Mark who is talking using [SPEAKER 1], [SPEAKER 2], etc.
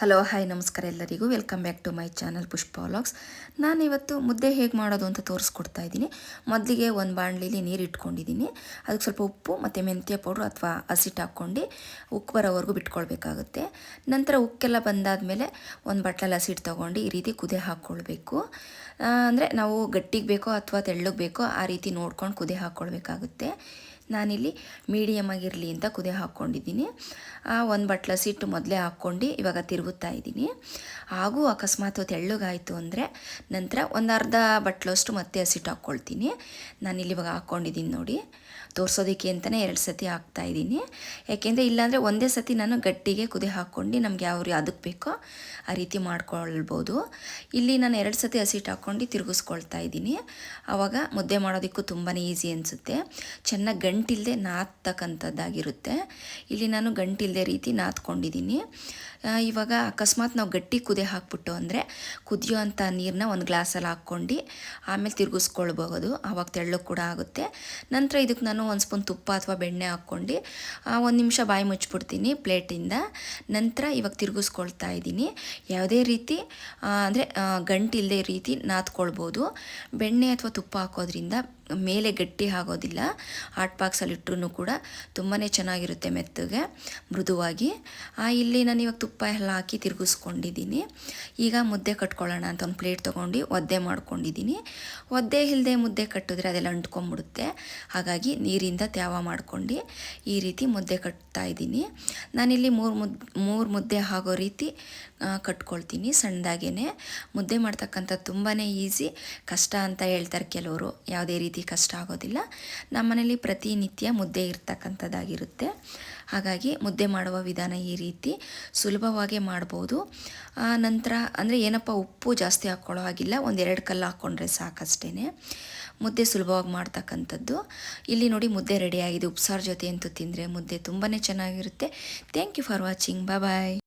[SPEAKER 1] Hello hi ನಮಸ್ಕಾರ ಎಲ್ಲರಿಗೂ. Welcome back to my channel Pushpa vlogs ನಾನಿವತ್ತು ಮುದ್ದೆ ಹೇಗೆ ಮಾಡೋದು ಅಂತ ತೋರಿಸ್ಕೊಡ್ತಾ ಇದ್ದೀನಿ. ಮೊದಲಿಗೆ ಒಂದು ಬಾಣಲಿಲಿ ನೀರು ಇಟ್ಕೊಂಡಿದ್ದೀನಿ. ಅದಕ್ಕೆ ಸ್ವಲ್ಪ ಉಪ್ಪು ಮತ್ತು ಮೆಂತ್ಯ ಪೌಡ್ರು ಅಥವಾ ಹಸಿಟ್ಟು ಹಾಕ್ಕೊಂಡು ಉಕ್ಕು ಬರೋವರೆಗೂ ಬಿಟ್ಕೊಳ್ಬೇಕಾಗುತ್ತೆ. ನಂತರ ಉಕ್ಕೆಲ್ಲ ಬಂದಾದಮೇಲೆ ಒಂದು ಬಟ್ಲಲ್ಲಿ ಹಸಿಟ್ಟು ತೊಗೊಂಡು ಈ ರೀತಿ ಕುದಿ ಹಾಕ್ಕೊಳ್ಬೇಕು. ಅಂದರೆ ನಾವು ಗಟ್ಟಿಗೆ ಬೇಕೋ ಅಥವಾ ತೆಳ್ಳಗೆ ಬೇಕೋ ಆ ರೀತಿ ನೋಡ್ಕೊಂಡು ಕುದಿ ಹಾಕ್ಕೊಳ್ಬೇಕಾಗುತ್ತೆ. ನಾನಿಲ್ಲಿ ಮೀಡಿಯಮ್ ಆಗಿರಲಿ ಅಂತ ಕುದಿ ಹಾಕ್ಕೊಂಡಿದ್ದೀನಿ. ಒಂದು ಬಟ್ಲ ಸಿಟ್ಟು ಮೊದಲೇ ಹಾಕ್ಕೊಂಡು ಇವಾಗ ತಿರುಗುತ್ತಾ ಇದ್ದೀನಿ. ಹಾಗೂ ಅಕಸ್ಮಾತ್ ತೆಳ್ಳಗಾಯಿತು ಅಂದರೆ ನಂತರ ಒಂದು ಅರ್ಧ ಬಟ್ಲಷ್ಟು ಮತ್ತೆ ಹಸಿಟ್ಟು ಹಾಕ್ಕೊಳ್ತೀನಿ. ನಾನಿಲ್ಲಿ ಇವಾಗ ಹಾಕ್ಕೊಂಡಿದ್ದೀನಿ ನೋಡಿ. ತೋರಿಸೋದಕ್ಕೆ ಅಂತಲೇ ಎರಡು ಸತಿ ಹಾಕ್ತಾಯಿದ್ದೀನಿ ಯಾಕೆಂದರೆ ಇಲ್ಲಾಂದರೆ ಒಂದೇ ಸತಿ ನಾನು ಗಟ್ಟಿಗೆ ಕುದಿ ಹಾಕ್ಕೊಂಡು ನಮ್ಗೆ ಯಾವ ಅದಕ್ಕೆ ಬೇಕೋ ಆ ರೀತಿ ಮಾಡ್ಕೊಳ್ಬೋದು. ಇಲ್ಲಿ ನಾನು ಎರಡು ಸತಿ ಹಸಿಟ್ಟು ಹಾಕ್ಕೊಂಡು ತಿರುಗಿಸ್ಕೊಳ್ತಾ ಇದ್ದೀನಿ. ಆವಾಗ ಮುದ್ದೆ ಮಾಡೋದಕ್ಕೂ ತುಂಬಾ ಈಸಿ ಅನಿಸುತ್ತೆ. ಚೆನ್ನಾಗಿ ಗಂಟಿಲ್ಲದೆ ನಾತಕ್ಕಂಥದ್ದಾಗಿರುತ್ತೆ ಇಲ್ಲಿ ನಾನು ಗಂಟಿಲ್ಲದೆ ರೀತಿ ನಾತ್ಕೊಂಡಿದ್ದೀನಿ ಇವಾಗ ಅಕಸ್ಮಾತ್ ನಾವು ಗಟ್ಟಿ ಕುದಿ ಹಾಕ್ಬಿಟ್ಟು ಅಂದರೆ ಕುದಿಯೋ ಅಂಥ ನೀರನ್ನ ಒಂದು ಗ್ಲಾಸಲ್ಲಿ ಹಾಕ್ಕೊಂಡು ಆಮೇಲೆ ತಿರುಗಿಸ್ಕೊಳ್ಬಹುದು. ಆವಾಗ ತೆಳ್ಳು ಕೂಡ ಆಗುತ್ತೆ. ನಂತರ ಇದಕ್ಕೆ ನಾನು ಒಂದು ಸ್ಪೂನ್ ತುಪ್ಪ ಅಥವಾ ಬೆಣ್ಣೆ ಹಾಕ್ಕೊಂಡು ಒಂದು ನಿಮಿಷ ಬಾಯಿ ಮುಚ್ಚಿಬಿಡ್ತೀನಿ ಪ್ಲೇಟಿಂದ. ನಂತರ ಇವಾಗ ತಿರುಗಿಸ್ಕೊಳ್ತಾ ಇದ್ದೀನಿ. ಯಾವುದೇ ರೀತಿ ಅಂದರೆ ಗಂಟಿಲ್ಲದೆ ರೀತಿ ನಾತ್ಕೊಳ್ಬೋದು ಬೆಣ್ಣೆ ಅಥವಾ ತುಪ್ಪ ಹಾಕೋದ್ರಿಂದ ಮೇಲೆ ಗಟ್ಟಿ ಆಗೋದಿಲ್ಲ. ಹಾಟ್ ಬಾಕ್ಸಲ್ಲಿ ಇಟ್ಟರು ಕೂಡ ತುಂಬಾ ಚೆನ್ನಾಗಿರುತ್ತೆ ಮೆತ್ತಗೆ, ಮೃದುವಾಗಿ. ಇಲ್ಲಿ ನಾನು ಇವಾಗ ತುಪ್ಪ ಎಲ್ಲ ಹಾಕಿ ತಿರುಗಿಸ್ಕೊಂಡಿದ್ದೀನಿ. ಈಗ ಮುದ್ದೆ ಕಟ್ಕೊಳ್ಳೋಣ ಅಂತ ಒಂದು ಪ್ಲೇಟ್ ತೊಗೊಂಡು ಒದ್ದೆ ಮಾಡ್ಕೊಂಡಿದ್ದೀನಿ. ಒದ್ದೆ ಇಲ್ಲದೆ ಮುದ್ದೆ ಕಟ್ಟಿದ್ರೆ ಅದೆಲ್ಲ ಅಂಟ್ಕೊಂಬಿಡುತ್ತೆ. ಹಾಗಾಗಿ ನೀರಿಂದ ತ್ಯಾವ ಮಾಡ್ಕೊಂಡು ಈ ರೀತಿ ಮುದ್ದೆ ಕಟ್ತಾ ಇದ್ದೀನಿ. ನಾನಿಲ್ಲಿ ಮೂರು ಮುದ್, ಮೂರು ಮುದ್ದೆ ಆಗೋ ರೀತಿ ಕಟ್ಕೊಳ್ತೀನಿ ಸಣ್ಣದಾಗೇ ಮುದ್ದೆ ಮಾಡ್ತಕ್ಕಂಥ ತುಂಬಾ ಈಸಿ, ಕಷ್ಟ ಅಂತ ಹೇಳ್ತಾರೆ ಕೆಲವರು. ಯಾವುದೇ ರೀತಿ ಕಷ್ಟ ಆಗೋದಿಲ್ಲ. ನಮ್ಮ ಮನೇಲಿ ಪ್ರತಿನಿತ್ಯ ಮುದ್ದೆ ಇರ್ತಕ್ಕಂಥದ್ದಾಗಿರುತ್ತೆ. ಹಾಗಾಗಿ ಮುದ್ದೆ ಮಾಡುವ ವಿಧಾನ ಈ ರೀತಿ. ಸುಲಭವಾಗಿ ಮಾಡ್ಬೋದು. ನಂತರ ಅಂದರೆ ಏನಪ್ಪ, ಉಪ್ಪು ಜಾಸ್ತಿ ಹಾಕ್ಕೊಳ್ಳೋ ಹಾಗಿಲ್ಲ. ಒಂದೆರಡು ಕಲ್ಲು ಹಾಕ್ಕೊಂಡ್ರೆ ಸಾಕಷ್ಟೇ ಮುದ್ದೆ ಸುಲಭವಾಗಿ ಮಾಡ್ತಕ್ಕಂಥದ್ದು. ಇಲ್ಲಿ ನೋಡಿ ಮುದ್ದೆ ರೆಡಿಯಾಗಿದೆ ಉಪ್ಸಾರು ಜೊತೆ ಅಂತೂ ತಿಂದರೆ ಮುದ್ದೆ ತುಂಬಾ ಚೆನ್ನಾಗಿರುತ್ತೆ. Thank you for watching bye